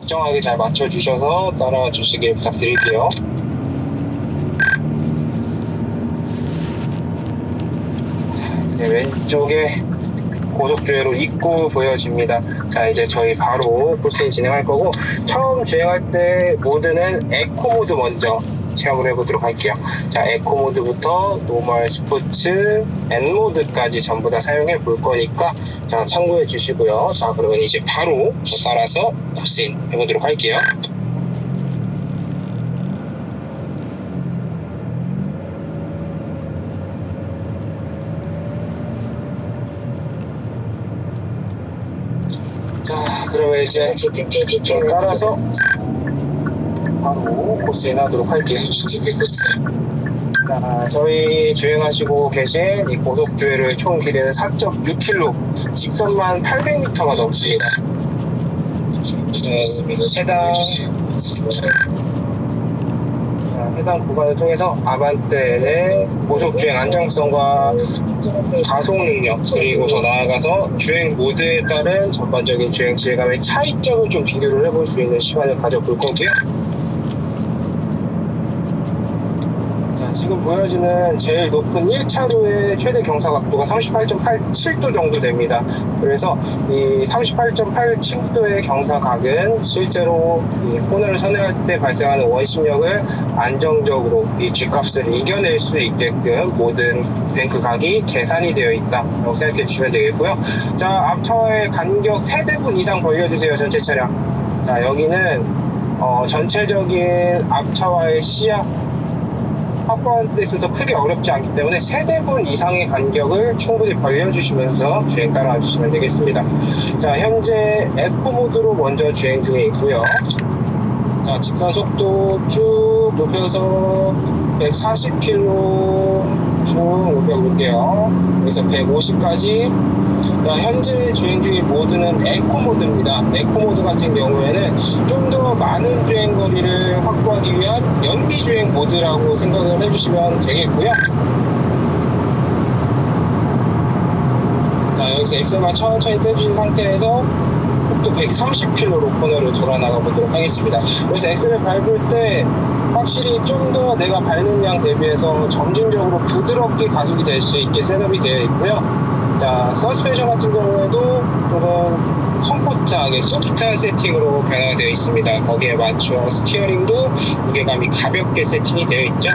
일정하게 잘 맞춰주셔서 따라와 주시길 부탁드릴게요. 이제 왼쪽에 고속주행로 입구 보여집니다. 자, 이제 저희 바로 코스 진행할 거고, 처음 주행할 때 모드는 에코 모드 먼저 체험을 해보도록 할게요. 자, 에코 모드부터 노멀, 스포츠, N 모드까지 전부 다 사용해 볼 거니까, 자, 참고해 주시고요. 자, 그러면 이제 바로 저 따라서 코스인 해보도록 할게요. 자, 그러면 이제 따라서 바로 코스 인 하도록 할게요. 자, 저희 주행하시고 계신 이 고속주행을 총 길이는 4.6km, 직선만 800m가 넘습니다. 네, 해당 자, 해당 구간을 통해서 아반떼의 고속주행 안정성과 가속 능력 그리고 더 나아가서 주행 모드에 따른 전반적인 주행 질감의 차이점을 좀 비교를 해볼 수 있는 시간을 가져볼 거고요. 자, 지금 보여지는 제일 높은 1차로의 최대 경사 각도가 38.87도 정도 됩니다. 그래서 이 38.87도의 경사각은 실제로 이 코너를 선회할 때 발생하는 원심력을 안정적으로 이 G값을 이겨낼 수 있게끔 모든 뱅크각이 계산이 되어 있다라고 생각해 주시면 되겠고요. 자, 앞차와의 간격 3대분 이상 벌려주세요, 전체 차량. 자, 여기는 어, 전체적인 앞차와의 시야 확보하는 데 있어서 크게 어렵지 않기 때문에 세대분 이상의 간격을 충분히 벌려주시면서 주행 따라와 주시면 되겠습니다. 자, 현재 에코 모드로 먼저 주행 중에 있고요. 자, 직선 속도 쭉 높여서 140km 쭉 높여볼게요. 여기서 150까지. 자, 현재 주행 중인 모드는 에코 모드입니다. 에코 모드 같은 경우에는 좀 더 많은 주행 거리를 확보하기 위한 연비 주행 모드라고 생각을 해주시면 되겠고요. 자, 여기서 엑셀만 천천히 떼주신 상태에서 속도 130km로 코너를 돌아 나가 보도록 하겠습니다. 그래서 엑셀을 밟을 때 확실히 좀 더 내가 밟는 양 대비해서 점진적으로 부드럽게 가속이 될 수 있게 셋업이 되어 있고요. 자, 서스펜션 같은 경우에도 조금 컴포트하게 소프트한 세팅으로 변화가 되어 있습니다. 거기에 맞춰 스티어링도 무게감이 가볍게 세팅이 되어 있죠.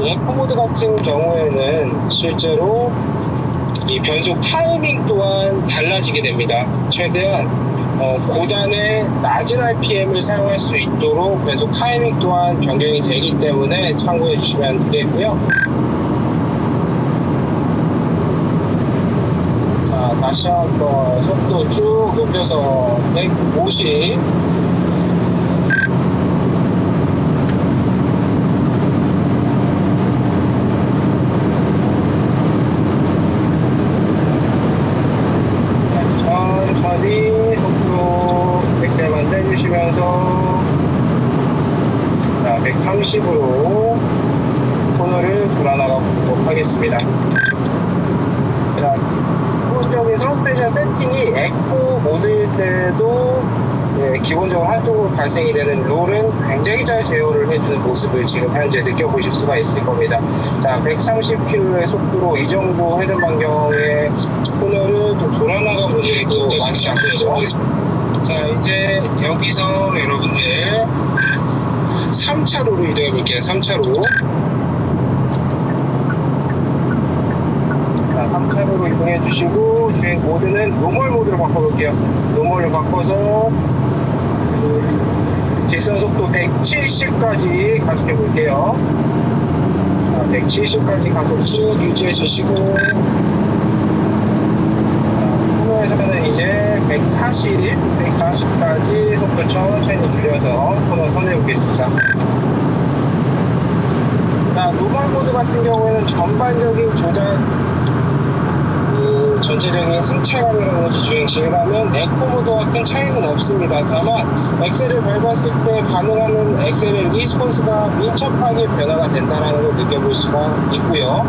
이 에코 모드 같은 경우에는 실제로 이 변속 타이밍 또한 달라지게 됩니다. 최대한 어, 고단의 낮은 RPM을 사용할 수 있도록 변속 타이밍 또한 변경이 되기 때문에 참고해 주시면 되겠고요. 자, 다시 한번 속도 쭉 높여서 150 천천히 속도 100세만 떼주시면서 자, 130으로 코너를 돌아나가 보도록 하겠습니다. 자, 기본적인 서스펜션 세팅이 에코 모드일 때도 네, 기본적으로 한쪽으로 발생이 되는 롤은 굉장히 잘 제어를 해주는 모습을 지금 현재 느껴보실 수가 있을 겁니다. 자, 130km의 속도로 이 정도 헤드 반경의 코너를 또 돌아나가 보기에도 많지 않겠죠. 자, 이제 여기서 여러분들 3차로로 이동해 볼게요. 3차로. 자, 3차로로 이동해 주시고 주행 모드는 노멀 모드로 바꿔볼게요. 노멀로 바꿔서 직선 속도 170까지 가속해 볼게요. 170까지 가속 쭉 유지해 주시고 코너에서는 이제 140, 140까지 속도 천천히 줄여서 코너 선해 보겠습니다. 자, 노멀 모드 같은 경우에는 전반적인 조작 그 전체적인 승차감이라든지 주행 질감은 에코 모드와 큰 차이는 없습니다. 다만 엑셀을 밟았을 때 반응하는 엑셀의 리스폰스가 민첩하게 변화가 된다는 걸 느껴볼 수가 있고요.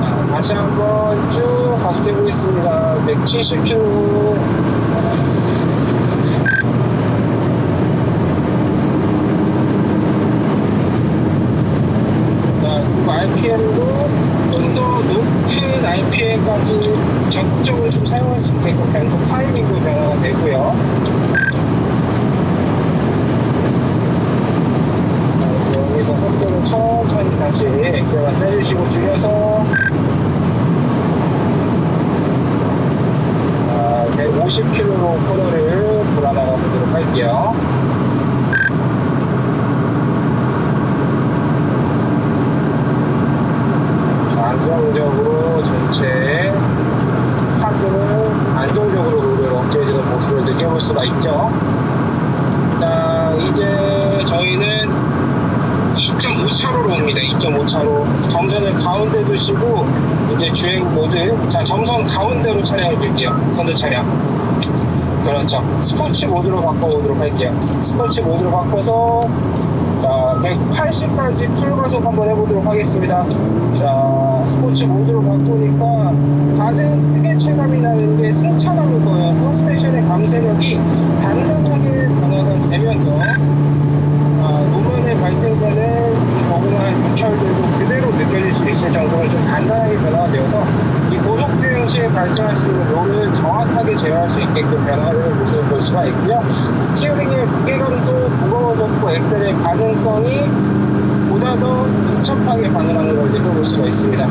자, 다시 한번 쭉 가속해 보겠습니다. 170km 때까지 적극적으로 좀 사용했으면 되고 변속 타이밍도 변화가 되고요. 여기서 속도를 천천히 다시 엑셀만 빼주시고 줄여서 아, 150km로 코너를 돌아나가 보도록 할게요. 전체 파도를 안정적으로 롤을 얹어주는 모습을 느껴볼 수가 있죠. 자, 이제 저희는 2.5차로로 옵니다. 2.5차로. 점선을 가운데 두시고, 이제 주행 모드. 자, 점선 가운데로 차량을 빌게요. 선두 차량. 그렇죠. 스포츠 모드로 바꿔보도록 할게요. 스포츠 모드로 바꿔서, 자, 180까지 풀가속 한번 해보도록 하겠습니다. 자, 스포츠 모드로 바꾸니까 가장 크게 체감이 나는 게 승차감일 거예요. 서스펜션의 감쇄력이 단단하게 변화가 되면서 아, 노면에 발생되는 조그마한 유철들도 그대로 느껴질 수 있을 정도로 좀 단단하게 변화가 되어서 이 고속 주행 시에 발생할 수 있는 롤을 정확하게 제어할 수 있게끔 모습을 볼 수가 있고요. 스티어링의 무게감도 무거워졌고 엑셀의 반응성이 보다 더 복잡하게 반응하는 걸 느껴볼 수가 있습니다.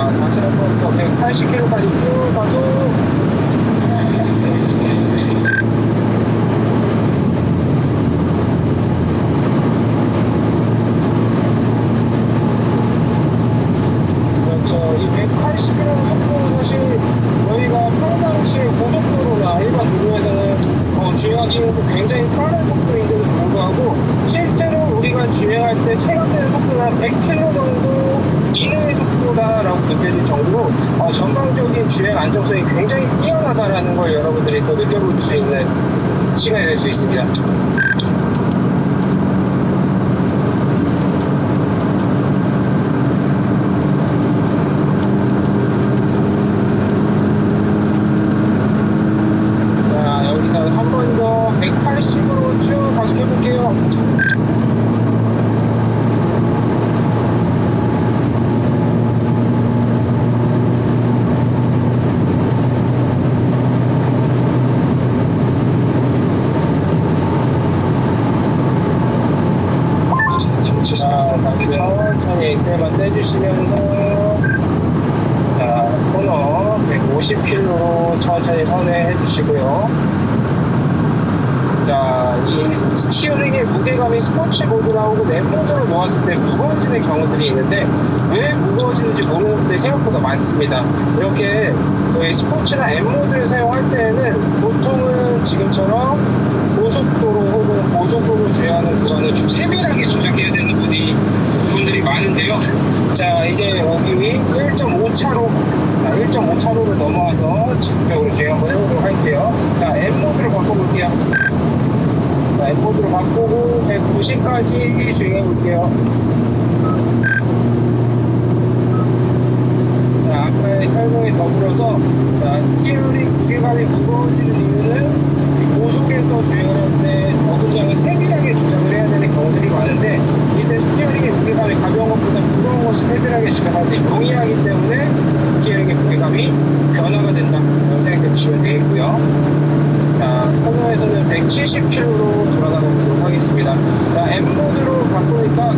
아, 다시 한번 더 180km까지 쭉 가서 그렇죠. 이 180이라는 속도는 사실 저희가 평상시에 고속도로나 일반 도로에서는 어, 주행하기 힘든 굉장히 빠른 속도인데도 불구하고 실제로 우리가 주행할 때 체감되는 속도가 100km 정도 이내의 속도다라고 느껴질 정도로 어, 전방적인 주행 안정성이 굉장히 뛰어나다라는 걸 여러분들이 또 느껴볼 수 있는 시간이 될 수 있습니다. 자, 여기서 한 번 더 180으로 쭉 가속해볼게요. 자, 다시 천천히 떼주시면서 자, 코너 150km로 천천히 선회해 주시고요. 자, 이 스티어링의 무게감이 스포츠 모드 나오고 내 모드로 놓았을 때 무거워지는 경우들이 있는데 왜 무거워지는지 모르는 분들이 생각보다 많습니다. 이렇게 저희 스포츠나 M 모드를 사용할 때에는 보통은 지금처럼 고속도로 혹은 고속도로 주행하는 구간을 좀 세밀하게 조작해야 많은데요. 자, 이제 여기 1.5차로 1.5차로를 넘어와서 지속적으로 한번 해보도록 할게요. 자, M 모드로 바꿔볼게요. 자, M 모드로 바꾸고 190까지 주행해 볼게요. 자, 아까의 설명에 더불어서 자, 스티어링 무게감이 무거워지는 이유는 이 고속에서 주행을 하는데 저분장을 세밀하게 조작을 해야 되는 경우들이 많은데 이때 스티어링의 무게감이 가벼운 것보다 무거운 것이 세밀하게 조작하는데 용이하기 때문에 스티어링의 무게감이 변화가 된다. 이런 생각해 주시면 되겠고요. 자, 코너에서는 170km로 돌아가 보도록 하겠습니다. 자, M 모드로 바꾸니까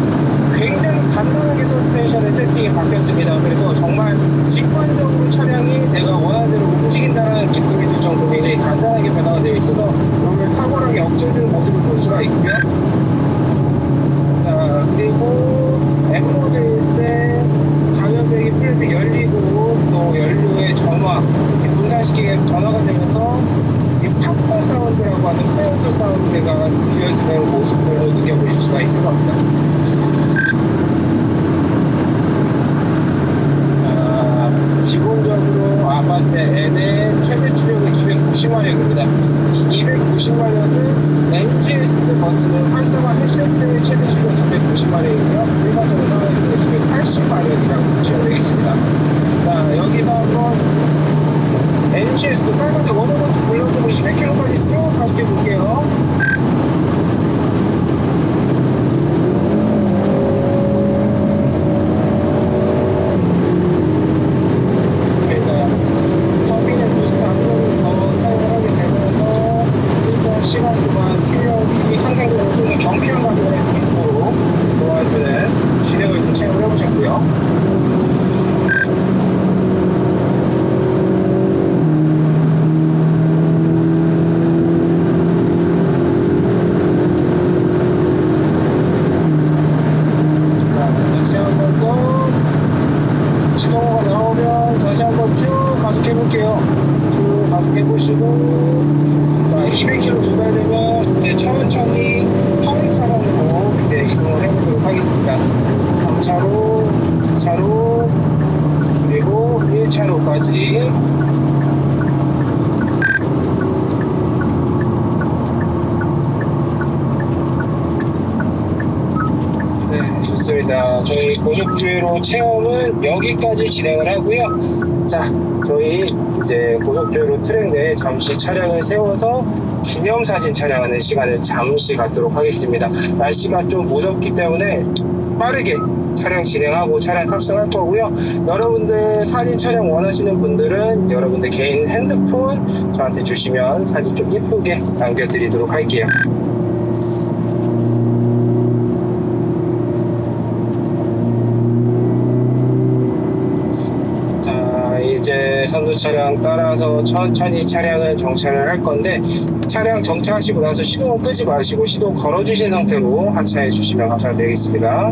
굉장히 간단하게 서스펜션의 세팅이 바뀌었습니다. 그래서 정말 직관적으로 차량이 내가 원하는 대로 움직인다는 기쁨이 들 정도 굉장히 간단하게 변화가 되어 있어서 오늘 탁월하게 억제되는 모습을 볼 수가 있고요. 자, 그리고 M 모드일 때 가변배기 플랫이 열리고 또 연료의 점화, 이 분산시키게 변화가 되면서 이 팝콘 사운드라고 하는 호연수 사운드가 들려지는 모습을 느껴보실 수가 있을 겁니다. 자, 기본적으로 N의 최대 출력은 290마력입니다. 이 290마력은 NGS 버튼을 활성화했을 때 최대 출력 290마력이고요. 일반적으로 상황에서는 280마력이라고 보시면 되겠습니다. 자, 여기서 한번 NGS 빨간색 버튼 눌러주고 200km까지 쭉 가속해 볼게요. 해보시고 자 200km 도달되면 이제 천천히 파울차량으로 이제 이동을 해보도록 하겠습니다. 3차로 2차로 그리고 1차로까지 네, 좋습니다. 저희 고속주행로 체험은 여기까지 진행을 하고요. 자, 저희 이제 고속주행로 트랙 내에 잠시 차량을 세워서 기념사진 촬영하는 시간을 잠시 갖도록 하겠습니다. 날씨가 좀 무덥기 때문에 빠르게 촬영 진행하고 차량 탑승할 거고요. 여러분들 사진 촬영 원하시는 분들은 여러분들 개인 핸드폰 저한테 주시면 사진 좀 예쁘게 남겨드리도록 할게요. 자, 이제 선두 차량 따라서 천천히 차량을 정차를 할 건데, 차량 정차하시고 나서 시동을 끄지 마시고 시동 걸어주신 상태로 하차해 주시면 감사드리겠습니다.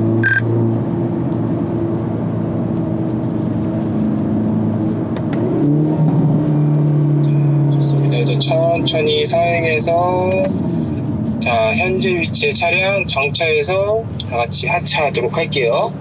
좋습니다. 이제 천천히 사행해서, 자, 현재 위치의 차량 정차해서 다 같이 하차하도록 할게요.